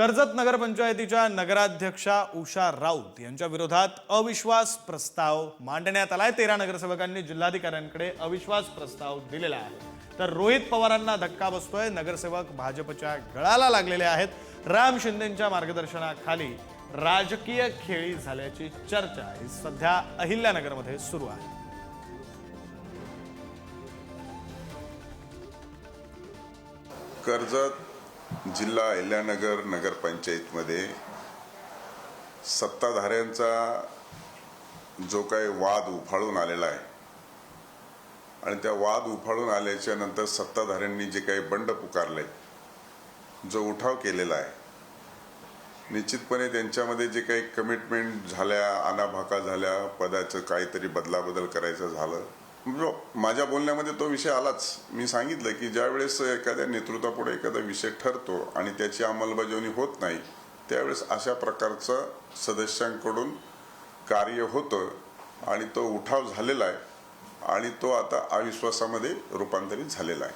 कर्जत नगरपंचायतीच्या नगराध्यक्षा उषा राऊत यांच्या विरोधात अविश्वास प्रस्ताव मांडण्यात आलाय. तेरा नगरसेवकांनी जिल्हाधिकाऱ्यांकडे अविश्वास प्रस्ताव दिलेला आहे. तर रोहित पवारांना धक्का बसतोय. नगरसेवक भाजपच्या गळाला लागलेले आहेत. राम शिंदेच्या मार्गदर्शनाखाली राजकीय खेळी झाल्याची चर्चा ही सध्या अहिल्यानगरमध्ये सुरू आहे. कर्जत जिल्हा अहिल्यानगर नगरपंचायतमध्ये सत्ताधाऱ्यांचा जो काही वाद उफाळून आलेला आहे आणि त्या वाद उफाळून आल्याच्यानंतर सत्ताधाऱ्यांनी जे काही बंड पुकारले जो उठाव केलेला आहे निश्चितपणे त्यांच्यामध्ये जे काही कमिटमेंट झाल्या आनाभाका झाल्या पदाचं काहीतरी बदलाबदल करायचं झालं माझ्या बोलण्यामध्ये तो विषय आलाच. मी सांगितलं की ज्या वेळेस एखाद्या नेतृत्वापुढे एखादा विषय ठरतो आणि त्याची अंमलबजावणी होत नाही त्यावेळेस अशा प्रकारचं सदस्यांकडून कार्य होतं आणि तो उठाव झालेला आहे आणि तो आता अविश्वासामध्ये रूपांतरित झालेला आहे.